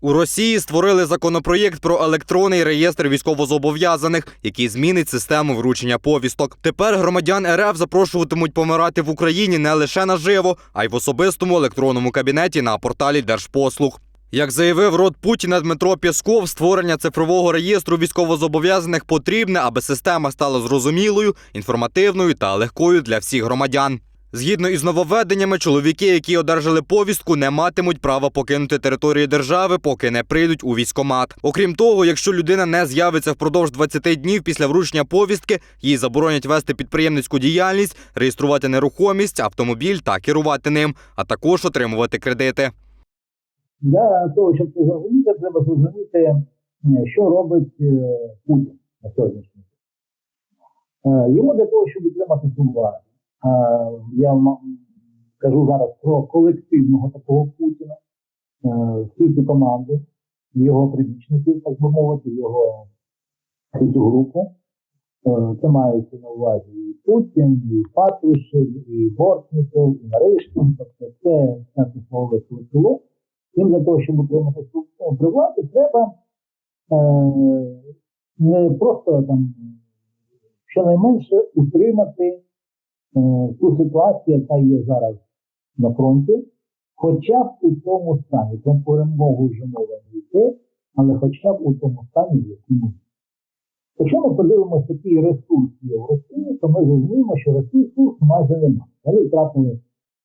У Росії створили законопроєкт про електронний реєстр військовозобов'язаних, який змінить систему вручення повісток. Тепер громадян РФ запрошуватимуть помирати в Україні не лише наживо, а й в особистому електронному кабінеті на порталі Держпослуг. Як заявив род Путіна Дмитро Пєсков, створення цифрового реєстру військовозобов'язаних потрібне, аби система стала зрозумілою, інформативною та легкою для всіх громадян. Згідно із нововведеннями, чоловіки, які одержали повістку, не матимуть права покинути територію держави, поки не прийдуть у військомат. Окрім того, якщо людина не з'явиться впродовж 20 днів після вручення повістки, їй заборонять вести підприємницьку діяльність, реєструвати нерухомість, автомобіль та керувати ним, а також отримувати кредити. Для того, щоб це зрозуміти, треба зрозуміти, що робить е, Путін на сьогоднішній день. Е, Йому для того, щоб отримати е, я кажу зараз про колективного такого Путіна, е, всю цю команду, його прибічників, так би мовити, його цю групу. Е, Це мається на увазі і Путін, і Патрушев, і Бортников, і Наришкін, тобто це це слово село. Їм для того, щоб отримати при владі, треба е, не просто там щонайменше утримати е, ту ситуацію, яка є зараз на фронті, хоча б у тому стані. Про перемогу вже мова не йде, але хоча б у тому стані, в якому. Якщо ми подивимося, які ресурси є в Росії, то ми зрозуміємо, що ресурсів майже немає. Вони втратили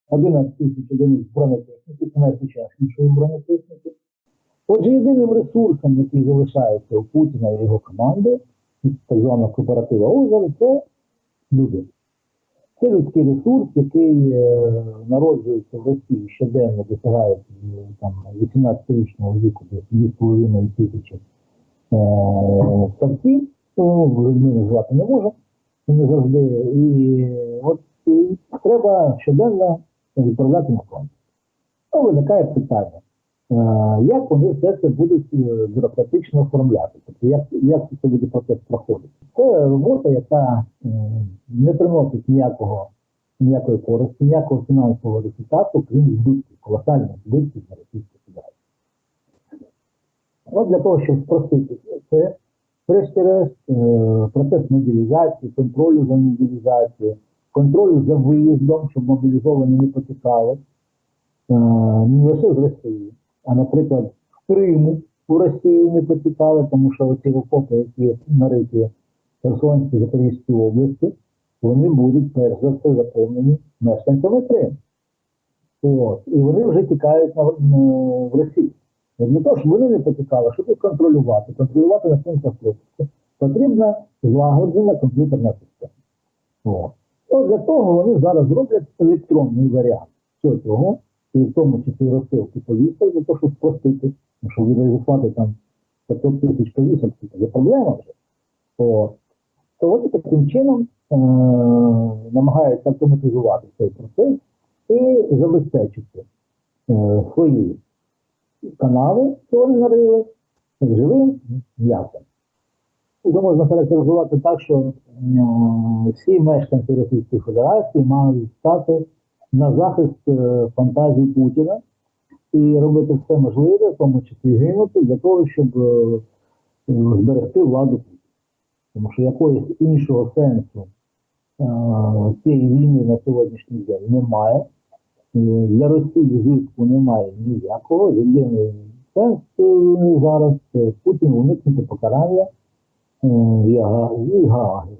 11 тисяч одиниць бронетехніки, це найсучаснішої бронетехніки. Отже, єдиним ресурсом, який залишається у Путіна і його команди, так званого кооператива Озера, це люди. Це людський ресурс, який е, народжується в Росії щоденно досягає е, там 18-річного віку, десь 2,5 тисячі е, ставців, ну, людьми назвати не можу, не завжди. І от і треба щоденно відправляти на фронт. Ну, виникає питання, як вони все це будуть е, бюрократично оформляти, тобто як, як це буде процес проходити. Це робота, яка е, не приносить ніякого, ніякої користі, ніякого фінансового результату, крім збитків, колосальних збитків на Російську Федерацію. От для того, щоб спростити це, врешті-решт, е, процес мобілізації, контролю за мобілізацією, контролю за виїздом, щоб мобілізовані не потікали, е, не лише з Росії, а, наприклад, з Криму у Росію не потікали, тому що оці окопи, які нариті в Херсонській Запорізькій області, вони будуть перш за все заповнені мешканцями Криму. От. І вони вже тікають на, в Росію. Для того, щоб вони не потікали, щоб їх контролювати, контролювати на цьому процесі, потрібна злагоджена комп'ютерна система. От. От для того вони зараз зроблять електронний варіант цього, і в тому числі розсилки повісток, для того, щоб спростити, тому що відреєструвати там 500 тисяч повісток, це є проблема вже. От. То вони таким чином е- намагаються автоматизувати цей процес і забезпечити е- свої канали, що вони нарили, живим м'ясом. Це можна характеризувати так, що е, всі мешканці Російської Федерації мають стати на захист е, фантазій Путіна і робити все можливе, в тому числі гинути, для того, щоб е, е, зберегти владу Путіна. Тому що якогось іншого сенсу цієї війни на сьогоднішній день немає. Для Росії зиску немає ніякого. Єдиний сенс зараз Путін уникнути покарання і Гааги.